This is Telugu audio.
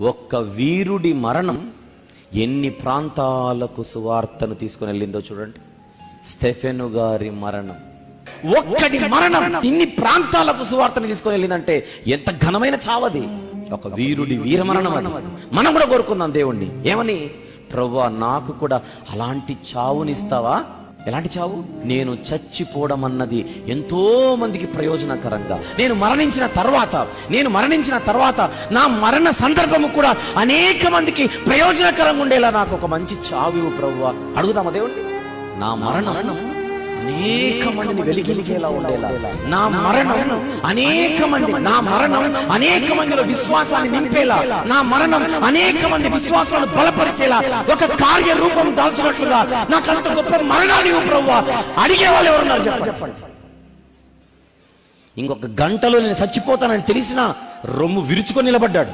ఒక్క వీరుడి మరణం ఎన్ని ప్రాంతాలకు సువార్తను తీసుకుని వెళ్ళిందో చూడండి. స్టెఫెను గారి మరణం. ఒక్కడి మరణం ఇన్ని ప్రాంతాలకు సువార్తను తీసుకొని వెళ్ళిందంటే ఎంత ఘనమైన చావది. ఒక వీరుడి వీర మరణం అది. మనం కూడా కోరుకుందాం దేవుణ్ణి. ఏమని? ప్రభు నాకు కూడా అలాంటి చావునిస్తావా? ఎలాంటి చావు? నేను చచ్చిపోవడం అన్నది ఎంతో మందికి ప్రయోజనకరంగా. నేను మరణించిన తర్వాత నేను మరణించిన తర్వాత నా మరణ సందర్భము కూడా అనేక మందికి ప్రయోజనకరంగా ఉండేలా నాకు ఒక మంచి చావు ఇవ్వు ప్రవ్వా. అడుగుదామా దేవుణ్ణి? నా మరణం. అనేక మందిని వెలిగించేలా ఉండేలా. నా మరణం అనేక మంది నా మరణం అనేక మందిలో విశ్వాసాన్ని నింపేలా. నా మరణం అనేక మంది విశ్వాసాలను బలపరిచేలా. ఒక కార్య రూపం దాల్చినట్లుగా నాకు అంత గొప్ప మరణాన్ని ప్రభువా అడిగే వాళ్ళు ఎవరున్నారు చెప్పండి. ఇంకొక గంటలో నేను చచ్చిపోతానని తెలిసిన రొమ్ము విరుచుకొని నిలబడ్డాడు.